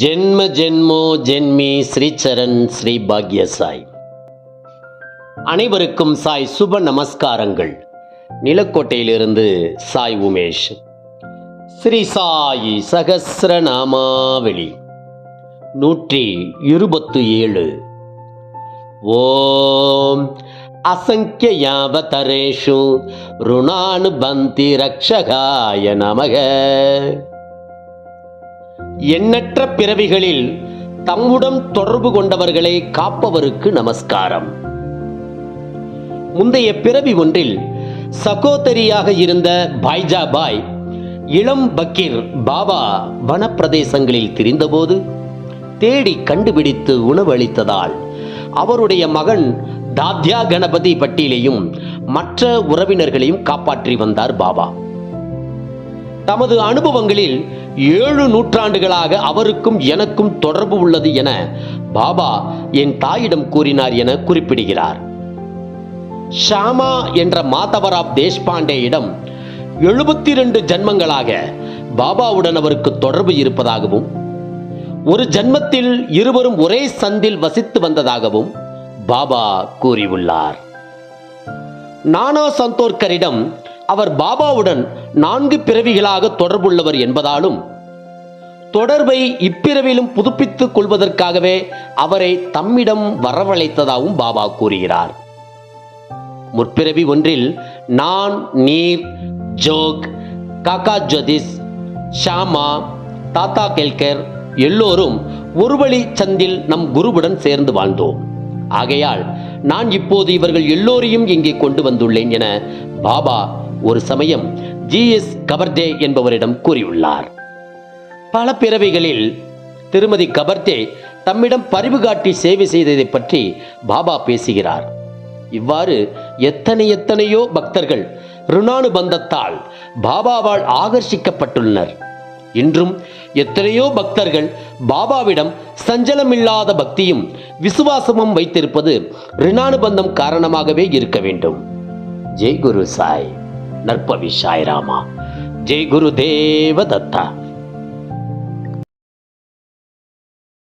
ஜென்ம ஜென்மோ ஜென்மி ஸ்ரீச்சரண் ஸ்ரீ பாக்ய சாய் அனைவருக்கும் சாய் சுப நமஸ்காரங்கள். நிலக்கோட்டையிலிருந்து சாய் உமேஷ். ஸ்ரீ சாய் சகசிரநாமாவளி. நூற்றி இருபத்து ஏழு. ஓம் அசங்கியாவதரேஷு ருணானுபந்தி ரக்ஷகாய நமக. எண்ணற்ற பிறவிகளில் தம்முடன் தொடர்பு கொண்டவர்களை காப்பவருக்கு நமஸ்காரம். முந்தைய பிறவி ஒன்றில் சகோதரியாக இருந்த பாய்ஜா பாய் இளம் பக்கீர் பாபா வனப்பிரதேசங்களில் திரிந்தபோது தேடி கண்டுபிடித்து உணவளித்ததால் அவருடைய மகன் தாத்யா கணபதி பட்டியலையும் மற்ற உறவினர்களையும் காப்பாற்றி வந்தார் பாபா. தமது அனுபவங்களில் ஏழு நூற்றாண்டுகளாக அவருக்கும் எனக்கும் தொடர்பு உள்ளது என பாபா என் தாயிடம் கூறினார் என குறிப்பிடுகிறார். ஷாமா என்ற மாதவராப் தேஷ்பாண்டேயிடம் எழுபத்தி ரெண்டு ஜன்மங்களாக பாபாவுடன் அவருக்கு தொடர்பு இருப்பதாகவும் ஒரு ஜன்மத்தில் இருவரும் ஒரே சந்தில் வசித்து வந்ததாகவும் பாபா கூறியுள்ளார். நானா சந்தோர்கரிடம் அவர் பாபாவுடன் நான்கு பிறவிகளாக தொடர்புள்ளவர் என்பதாலும் தொடர்பை இப்பிறவிலும் புதுப்பித்துக் கொள்வதற்காகவே அவரை தம்மிடம் வரவழைத்ததாகவும் பாபா கூறுகிறார். முற்பிறவி ஒன்றில் நான் நீர் ஜோக் காக்கா ஜோதிஷ் ஷாமா தாத்தா கெல்கர் எல்லோரும் ஒருவழி சந்தில் நம் குருவுடன் சேர்ந்து வாழ்ந்தோம். ஆகையால் நான் இப்போது இவர்கள் எல்லோரையும் இங்கே கொண்டு வந்துள்ளேன் என பாபா ஒரு சமயம் ஜி எஸ் கபர்தே என்பவரிடம் கூறியுள்ளார். பல பிறவிகளில் திருமதி கபர்தே தம்மிடம் பரிவு காட்டி சேவை செய்ததை பற்றி பாபா பேசுகிறார். இவ்வாறு எத்தனை எத்தனையோ பக்தர்கள் ருணானுபந்தத்தால் பாபாவால் ஆகர்ஷிக்கப்பட்டுள்ளனர். இன்றும் எத்தனையோ பக்தர்கள் பாபாவிடம் சஞ்சலமில்லாத பக்தியும் விசுவாசமும் வைத்திருப்பது ரிணானுபந்தம் காரணமாகவே இருக்க வேண்டும். ஜெய் குரு சாய். நற்பவி சாய் ராமா ஜெய் குரு தேவ தத்தா